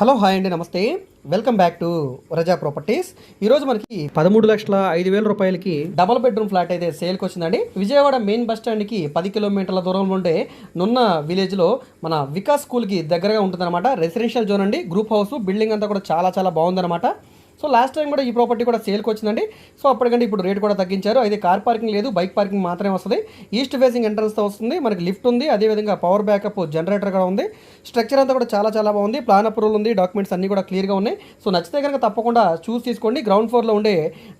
Hello hi అండి నమస్తే. Welcome back to Raza properties ఈరోజు మనకి పదమూడు లక్షల ఐదు వేల రూపాయలకి డబల్ బెడ్రూమ్ ఫ్లాట్ అయితే సేల్కి వచ్చిందండి. విజయవాడ మెయిన్ బస్ స్టాండ్కి పది కిలోమీటర్ల దూరంలో ఉండే నున్న విలేజ్లో మన వికాస్ స్కూల్కి దగ్గరగా ఉంటుందన్నమాట. రెసిడెన్షియల్ జోన్ అండి. గ్రూప్ హౌస్ బిల్డింగ్ అంతా కూడా చాలా చాలా బాగుందన్నమాట. సో లాస్ట్ టైం కూడా ఈ ప్రాపర్టీ కూడా సేల్కి వచ్చిందండి. సో అప్పటికంటే ఇప్పుడు రేట్ కూడా తగ్గించారు. అయితే కార్ పార్కింగ్ లేదు బైక్ పార్కింగ్ మాత్రమే వస్తుంది. ఈస్ట్ ఫేసింగ్ ఎంట్రన్స్తో వస్తుంది. మనకి లిఫ్ట్ ఉంది. అదేవిధంగా పవర్ బ్యాకప్ జనరేటర్ కూడా ఉంది. స్ట్రక్చర్ అంతా కూడా చాలా చాలా బాగుంది. ప్లాన్ అప్రూవల్ ఉంది. డాక్యుమెంట్స్ అన్ని కూడా క్లియర్గా ఉన్నాయి. సో నచ్చితే కనుక తప్పకుండా చూస్ తీసుకోండి గ్రౌండ్ ఫ్లోర్లో ఉండే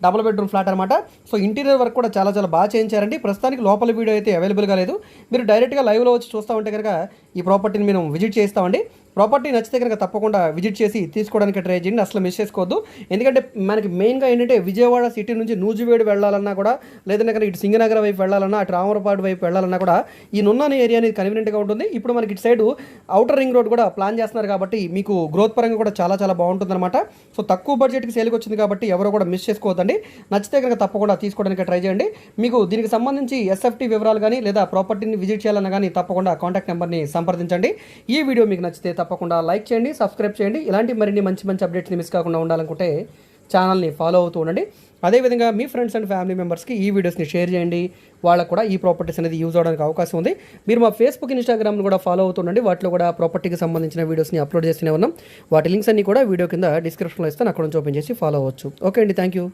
డబుల్ బెడ్రూమ్ ఫ్లాట్ అనమాట సో ఇంటీరియర్ వర్క్ కూడా చాలా చాలా బాగా చేయించారండి. ప్రస్తుతానికి లోపల వీడియో అయితే అవైలబుల్గా లేదు. మీరు డైరెక్ట్గా లైవ్లో వచ్చి చూస్తూ ఉంటే కనుక ఈ ప్రాపర్టీని మేము విజిట్ చేస్తామండి ప్రాపర్టీ నచ్చితే కనుక తప్పకుండా విజిట్ చేసి తీసుకోవడానికి ట్రై చేయండి. అసలు మిస్ చేసుకోవద్దు. ఎందుకంటే మనకి మెయిన్గా ఏంటంటే విజయవాడ సిటీ నుంచి నూజివేడు వెళ్ళాలన్నా కూడా లేదంటే కనుక ఇటు సింగనగర్ వైపు వెళ్ళాలన్నా అటు రామరపాడు వైపు వెళ్ళాలన్నా కూడా ఈ నున్నాను ఏరియా అనేది కన్వీనియంట్గా ఉంటుంది. ఇప్పుడు మనకి ఇటు సైడ్ అవుటర్ రింగ్ రోడ్ కూడా ప్లాన్ చేస్తున్నారు కాబట్టి మీకు గ్రోత్ పరంగా కూడా చాలా చాలా బాగుంటుందన్నమాట. సో తక్కువ బడ్జెట్కి సేల్కి వచ్చింది కాబట్టి ఎవరో కూడా మిస్ చేసుకోవద్దండి. నచ్చితే కనుక తప్పకుండా తీసుకోవడానికి ట్రై చేయండి. మీకు దీనికి సంబంధించి ఎస్ఎఫ్టీ వివరాలు కానీ లేదా ప్రాపర్టీని విజిట్ చేయాలన్నా కానీ తప్పకుండా కాంటాక్ట్ నెంబర్ని సంప్రదించండి. ఈ వీడియో మీకు నచ్చితే తప్ప తప్పకుండా లైక్ చేయండి సబ్స్క్రైబ్ చేయండి. ఇలాంటి మరిన్ని మంచి మంచి అప్డేట్స్ని మిస్ కాకుండా ఉండాలనుకుంటే ఛానల్ని ఫాలో అవుతూ ఉండండి. అదేవిధంగా మీ ఫ్రెండ్స్ అండ్ ఫ్యామిలీ మెంబర్స్కి ఈ వీడియోస్ని షేర్ చేయండి. వాళ్ళకు కూడా ఈ ప్రాపర్టీస్ అనేది యూజ్ అవడానికి అవకాశం ఉంది. మీరు మా ఫేస్బుక్ ఇన్స్టాగ్రామ్ను కూడా ఫాలో అవుతుండండి వాటిలో కూడా ప్రాపర్టీకి సంబంధించిన వీడియోస్ని అప్లోడ్ చేస్తూనే ఉన్నాం. వాటి లింక్స్ అన్ని కూడా వీడియో కింద డిస్క్రిప్షన్లో ఇస్తాను. అక్కడ నుంచి ఓపెన్ చేసి ఫాలో అవ్వచ్చు. ఓకే అండి థ్యాంక్ యూ